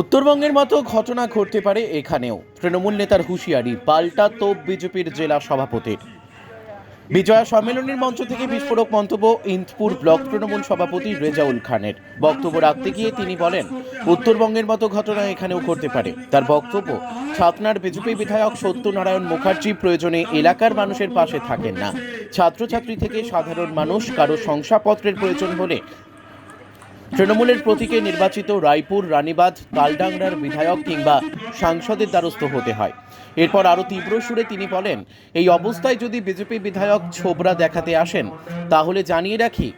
উত্তরবঙ্গের মতো ঘটনা ঘটতে পারে এখানেও। তৃণমূল নেতার হুঁশিয়ারি, পাল্টা তোপ বিজেপির জেলা সভাপতির। বিজয়া সম্মেলনের মঞ্চ থেকে বিস্ফোরক মন্তব্য ইন্দপুর ব্লক তৃণমূল সভাপতি রেজাউল খানের। বক্তব্য রাখতে গিয়ে তিনি বলেন, উত্তরবঙ্গের মতো ঘটনা এখানেও ঘটতে পারে। তার বক্তব্য ছাতনার বিজেপি বিধায়ক সত্যনারায়ণ মুখার্জি প্রয়োজনে এলাকার মানুষের পাশে থাকেন না। ছাত্রছাত্রী থেকে সাধারণ মানুষ কারও শংসাপত্রের প্রয়োজন হলে তৃণমূলের প্রতীকে নির্বাচিত রায়পুর, রানীবাঁধ, তালডাংরার বিধায়ক কিংবা সাংসদের দ্বারস্থ হতে হয়। এরপর আরও তীব্র সুরে তিনি বলেন, এই অবস্থায় যদি বিজেপি বিধায়ক ছোবরা দেখাতে আসেন, তাহলে জানিয়ে রাখি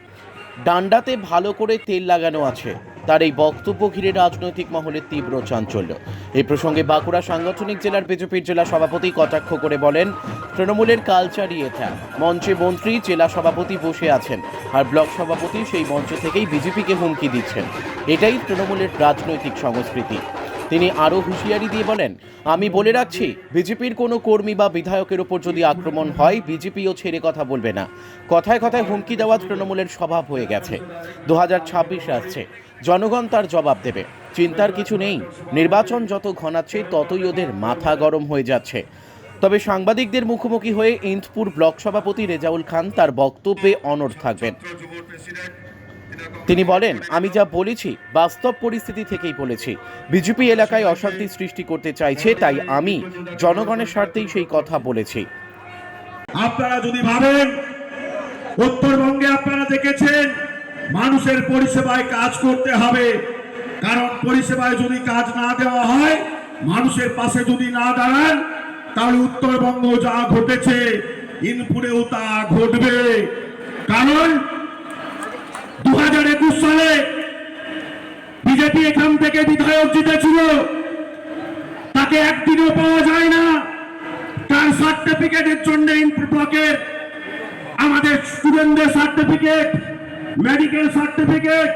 ডান্ডাতে ভালো করে তেল লাগানো আছে। তার এই বক্তব্য ঘিরে রাজনৈতিক মহলে তীব্র চাঞ্চল্য। এই প্রসঙ্গে বাঁকুড়া সাংগঠনিক জেলার বিজেপির জেলা সভাপতি কটাক্ষ করে বলেন, তৃণমূলের কালচারই এটা মঞ্চে মন্ত্রী, জেলা সভাপতি বসে আছেন। আর ব্লক সভাপতি সেই মঞ্চ থেকেই বিজেপিকে হুমকি দিচ্ছেন। এটাই তৃণমূলের রাজনৈতিক সংস্কৃতি। তিনি আরও হুঁশিয়ারি দিয়ে বলেন, আমি বলে রাখছি, বিজেপির কোনো কর্মী বা বিধায়কের ওপর যদি আক্রমণ হয়, বিজেপিও ছেড়ে কথা বলবে না। কথায় কথায় হুমকি দেওয়া তৃণমূলের স্বভাব হয়ে গেছে। দু আসছে। জনগণ তার জবাব দেবে। চিন্তার কিছু নেই। নির্বাচন যত ঘনাচ্ছে, ততই ওদের মাথা গরম হয়ে যাচ্ছে। তবে সাংবাদিকদের মুখোমুখি হয়ে ইন্দপুর ব্লক সভাপতি রেজাউল খান তার বক্তব্যে অনড় থাকবেন। তিনি বলেন, আমি যা বলেছি বাস্তব পরিস্থিতি থেকেই বলেছি। বিজেপি এলাকায় অশান্তি সৃষ্টি করতে চাইছে, তাই আমি জনগণের স্বার্থেই সেই কথা বলেছি। আপনারা যদি ভাবেন, উত্তরবঙ্গে আপনারা দেখেছেন, মানুষের পরিষেবায় কাজ করতে হবে। কারণ পরিষেবায় যদি কাজ না দেওয়া হয়, মানুষের পাশে যদি না দাঁড়ান, তাহলে উত্তরবঙ্গ যা ঘটেছে ইনপুরেও তা ঘটবে। কারণ দু হাজার একুশ সালে বিজেপি এখান থেকে বিধায়ক জিতেছিল। তাকে একদিনও পাওয়া যায় না। তার সার্টিফিকেটের জন্য ব্লকের আমাদের স্টুডেন্টদের সার্টিফিকেট মেডিকেল সার্টিফিকেট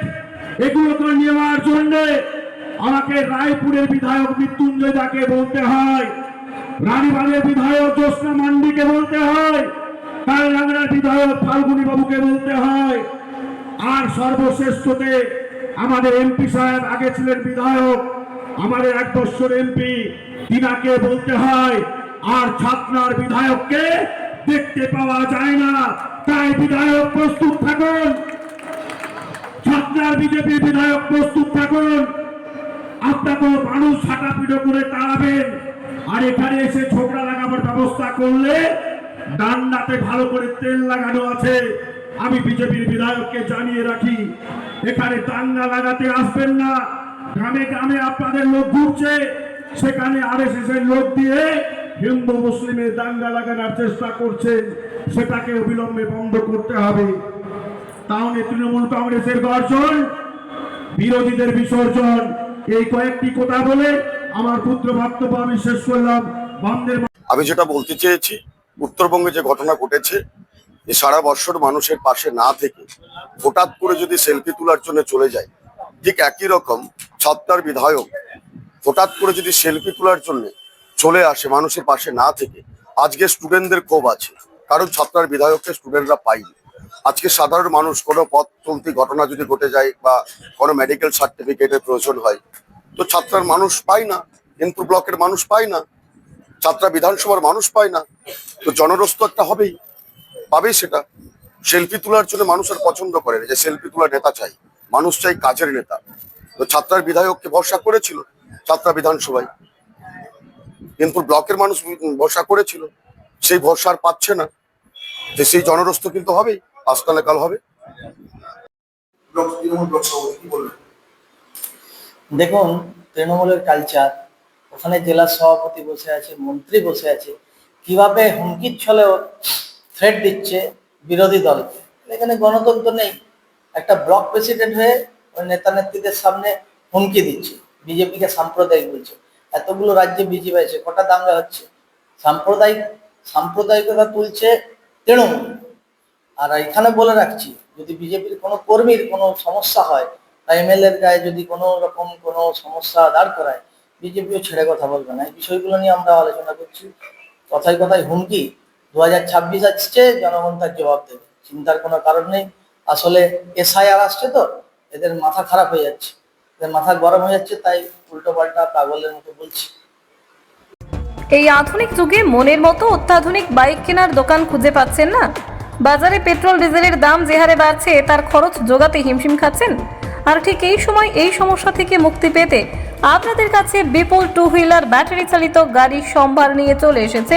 এগুলোকে নেওয়ার জন্য আমাকে রায়পুরের বিধায়ক মৃত্যুঞ্জয় দাকে বলতে হয় রানীবাগের বিধায়ক জ্যোৎস্না মান্ডিকে বলতে হয় কালনাগড়ার বিধায়ক ফাল্গুনী বাবুকে বলতে হয়। আর সর্বশ্রেষ্ঠতে আমাদের এমপি সাহেব আগে ছিলেন বিধায়ক, আমাদের এক বছর এমপি, তিনাকে বলতে হয়, আর ছাত্রার বিধায়ককে দেখতে পাওয়া যায় না। তাই বিধায়ক প্রস্তুত থাকুন। ছাত্রার বিজেপি বিধায়ক প্রস্তুত থাকুন। আপনাকে মানুষ ছাটাপিটো করে তাড়াবেন আর এখানে এসে ঝগড়া লাগাবার ব্যবস্থা করলে ডান্ডাতে ভালো করে তেল লাগানো আছে। আমি বিজেপির বিধায়ককে জানিয়ে রাখি, এখানে দাঙ্গা লাগাতে আসবেন না। গ্রামে গ্রামে আপনাদের লোক ঘুরছে, সেখানে আরএসএস এর লোক দিয়ে হিন্দু মুসলিমের দাঙ্গা লাগানোর চেষ্টা করছেন সেটাকে অবিলম্বে বন্ধ করতে হবে। তাহলে তৃণমূল কংগ্রেসের গর্জন বিরোধীদের বিসর্জন। এই কয়েকটি কথা বলে আমার পুত্র বক্তব্য আমি শেষ করলাম। বন্ধের আমি যেটা বলতে চেয়েছি, উত্তরবঙ্গে যে ঘটনা ঘটেছে যে সারা বছর মানুষের পাশে না থেকে হঠাৎ করে যদি সেলফি তোলার জন্য চলে যায়, ঠিক একই রকম ছাত্রার বিধায়ক হঠাৎ করে যদি সেলফি তোলার জন্য চলে আসে মানুষের পাশে না থেকে, আজকে স্টুডেন্টদের ক্ষোভ আছে। কারণ ছাত্রার বিধায়ককে স্টুডেন্টরা পাইনি আজকে সাধারণ মানুষ কোনো পথ চলতি ঘটনা যদি ঘটে যায় বা কোনো মেডিকেল সার্টিফিকেটের প্রয়োজন হয়, তো ছাত্রার মানুষ পায় না, কিন্তু ব্লকের মানুষ পায় না ছাত্রা বিধানসভার মানুষ পায় না, তো জনরস্ত একটা হবেই। পাবেই সেটা। সেলফি তোলার জন্য মানুষ আর পছন্দ করে না যে সেলফি তোলার নেতা চাই। মানুষ চাই কাজের নেতা। তো ছাত্রার বিধায়ককে ভরসা করেছিল ছাত্রা বিধানসভায়। কিন্তু ব্লকের মানুষ ভরসা করেছিল সেই ভরসা আর পাচ্ছে না। যে সেই জনরস্ত কিন্তু হবেই আজকালে কাল হবে। দেখুন তৃণমূলের কালচার ওখানে জেলা সভাপতি বসে আছে মন্ত্রী বসে আছে কীভাবে হুমকির ছলেও থ্রেট দিচ্ছে বিরোধী দলকে। এখানে গণতন্ত্র নেই। একটা ব্লক প্রেসিডেন্ট হয়ে ওই নেতা নেত্রীদের সামনে হুমকি দিচ্ছে। বিজেপিকে সাম্প্রদায়িক বলছে। এতগুলো রাজ্যে বিজেপি আছে, কটা দাঙ্গা হচ্ছে? সাম্প্রদায়িক, সাম্প্রদায়িকতা তুলছে তৃণমূল। আর এখানে বলে রাখছি, যদি বিজেপির কোনো কর্মীর কোনো সমস্যা হয়, বা এমএলএর গায়ে যদি কোনো রকম কোনো সমস্যা দাঁড় করায়, বিজেপিও ছেড়ে কথা বলবে না। এই বিষয়গুলো নিয়ে আমরা আলোচনা করছি। কথায় কথায় হুমকি দু ছাব্বিশ আসছে জনগণ তার জবাব দেবে। চিন্তার কোনো কারণ নেই। আসলে এসআইআর আসছে তো, এদের মাথা খারাপ হয়ে যাচ্ছে। এদের মাথা গরম হয়ে যাচ্ছে, তাই উল্টো পাল্টা পাগলের মতো বলছি। এই আধুনিক যুগে মনের মতো অত্যাধুনিক বাইক কেনার দোকান খুঁজে পাচ্ছেন না? বাজারে পেট্রোল, ডিজেলের দাম যে হারে বাড়ছে, তার খরচ যোগাতে হিমশিম খাচ্ছেন? আর ঠিক এই সময় এই সমস্যা থেকে মুক্তি পেতে আপনাদের কাছে বিপুল টু হুইলার ব্যাটারি চালিত গাড়ির সম্ভার নিয়ে চলে এসেছে